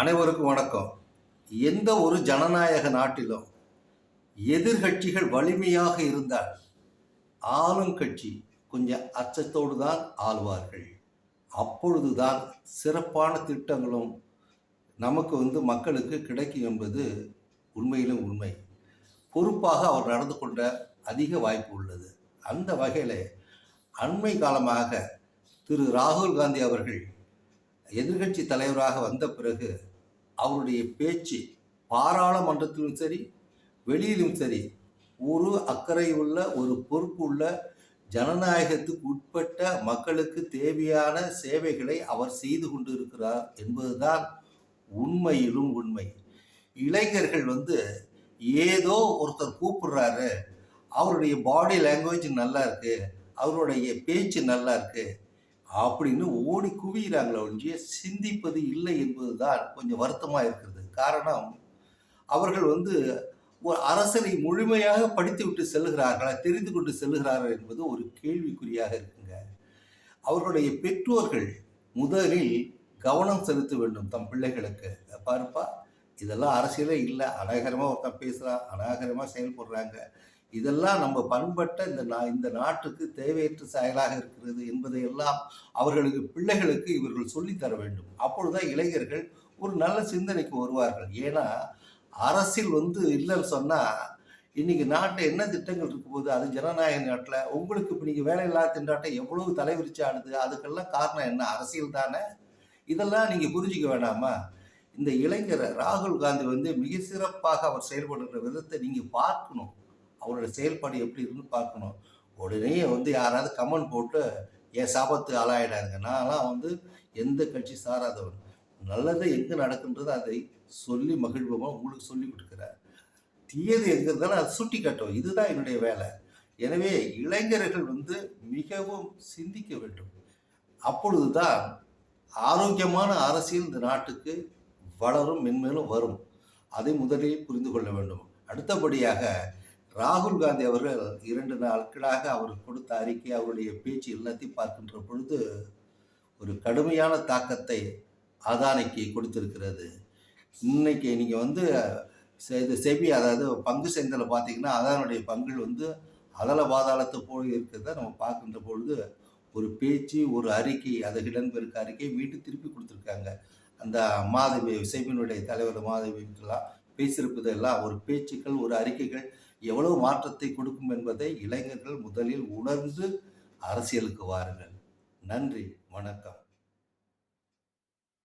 அனைவருக்கும் வணக்கம். எந்த ஒரு ஜனநாயக நாட்டிலும் எதிர்கட்சிகள் வலிமையாக இருந்தால் ஆளும் கட்சி கொஞ்சம் அச்சத்தோடு தான் ஆள்வார்கள் அப்பொழுதுதான் சிறப்பான திட்டங்களும் நமக்கு வந்து மக்களுக்கு கிடைக்கும் என்பது உண்மையிலும் உண்மை. பொறுப்பாக அவர் நடந்து கொண்ட அதிக வாய்ப்பு உள்ளது. அந்த வகையில் அண்மை காலமாக திரு ராகுல் காந்தி அவர்கள் எதிர்கட்சி தலைவராக வந்த பிறகு அவருடைய பேச்சு பாராளுமன்றத்திலும் சரி வெளியிலும் சரி ஒரு அக்கறை உள்ள ஒரு பொறுப்பு உள்ள ஜனநாயகத்துக்கு உட்பட்ட மக்களுக்கு தேவையான சேவைகளை அவர் செய்து கொண்டிருக்கிறார் என்பதுதான் உண்மையிலும் உண்மை. இளைஞர்கள் வந்து ஏதோ ஒருத்தர் கூப்பிடுறாரு அவருடைய பாடி லாங்குவேஜ் நல்லா இருக்கு அவருடைய பேச்சு நல்லா இருக்கு அப்படின்னு ஓடி குவிகிறாங்களே ஒன்றிய சிந்திப்பது இல்லை என்பதுதான் கொஞ்சம் வருத்தமாக இருக்கிறது. காரணம் அவர்கள் வந்து ஒரு அரசனை முழுமையாக படித்து விட்டு செல்கிறார்களா தெரிந்து கொண்டு செல்கிறார்கள் என்பது ஒரு கேள்விக்குறியாக இருக்குங்க. அவர்களுடைய பெற்றோர்கள் முதலில் கவனம் செலுத்த வேண்டும் தம் பிள்ளைகளுக்கு. பாருப்பா இதெல்லாம் அரசியலே இல்லை. அநாகரமாக ஒருத்தன் பேசுகிறான் அநாகரமாக செயல்படுறாங்க. இதெல்லாம் நம்ம பண்பட்ட இந்த நா இந்த நாட்டுக்கு தேவையற்ற செயலாக இருக்கிறது என்பதையெல்லாம் அவர்களுக்கு பிள்ளைகளுக்கு இவர்கள் சொல்லித்தர வேண்டும். அப்பொழுதுதான் இளைஞர்கள் ஒரு நல்ல சிந்தனைக்கு வருவார்கள். ஏன்னா அரசியல் வந்து இல்லைன்னு சொன்னால் இன்னைக்கு நாட்டில் என்ன திட்டங்கள் இருக்கும் போது அது ஜனநாயக நாட்டில். உங்களுக்கு இப்போ நீங்கள் வேலையில்லா திண்டாட்டம் எவ்வளவு தலைவிரிச்சு ஆடுது? அதுக்கெல்லாம் காரணம் என்ன? அரசியல் தானே? இதெல்லாம் நீங்கள் புரிஞ்சிக்க வேணாமா? இந்த இளைஞர் ராகுல் காந்தி வந்து மிக சிறப்பாக அவர் செயல்படுகிற விதத்தை நீங்கள் பார்க்கணும். அவரோட செயல்பாடு எப்படி இருக்குன்னு பார்க்கணும். உடனே வந்து யாராவது கமெண்ட் போட்டு என் சாபத்து ஆளாயிடாங்க நான்லாம் வந்து எந்த கட்சி சாராதவன். நல்லது எங்கே நடக்குன்றது அதை சொல்லி மகிழ்வமாக உங்களுக்கு சொல்லி கொடுக்குறார். தீயது எங்கே இருந்தாலும் அதை சுட்டி காட்டும் இதுதான் என்னுடைய வேலை. எனவே இளைஞர்கள் வந்து மிகவும் சிந்திக்க வேண்டும். அப்பொழுதுதான் ஆரோக்கியமான அரசியல் இந்த நாட்டுக்கு வளரும் மென்மேலும் வரும். அதை முதலில் புரிந்து கொள்ள வேண்டும். அடுத்தபடியாக ராகுல் காந்தி அவர்கள் இரண்டு நாட்களாக அவர் கொடுத்த அறிக்கை அவருடைய பேச்சு எல்லாத்தையும் பார்க்கின்ற பொழுது ஒரு கடுமையான தாக்கத்தை அதானிக்கு கொடுத்திருக்கிறது. இன்னைக்கு நீங்கள் வந்து செ- இது செபி அதாவது பங்கு சந்தையில் பார்த்தீங்கன்னா அதானுடைய பங்குகள் வந்து அதல பாதாளத்தை போய் இருக்கிறத நம்ம பார்க்கின்ற பொழுது ஒரு பேச்சு ஒரு அறிக்கை அதை இடம்பெருக்க அறிக்கை வீட்டு திருப்பி கொடுத்துருக்காங்க. அந்த மாதவி செபியினுடைய தலைவர் மாதவிக்கெல்லாம் பேசியிருப்பதெல்லாம் ஒரு பேச்சுக்கள் ஒரு அறிக்கைகள். எவ்வளவு மாற்றத்தை கொடுக்கும் என்பதை இளைஞர்கள் முதலில் உணர்ந்து அரசியலுக்கு வாருங்கள். நன்றி வணக்கம்.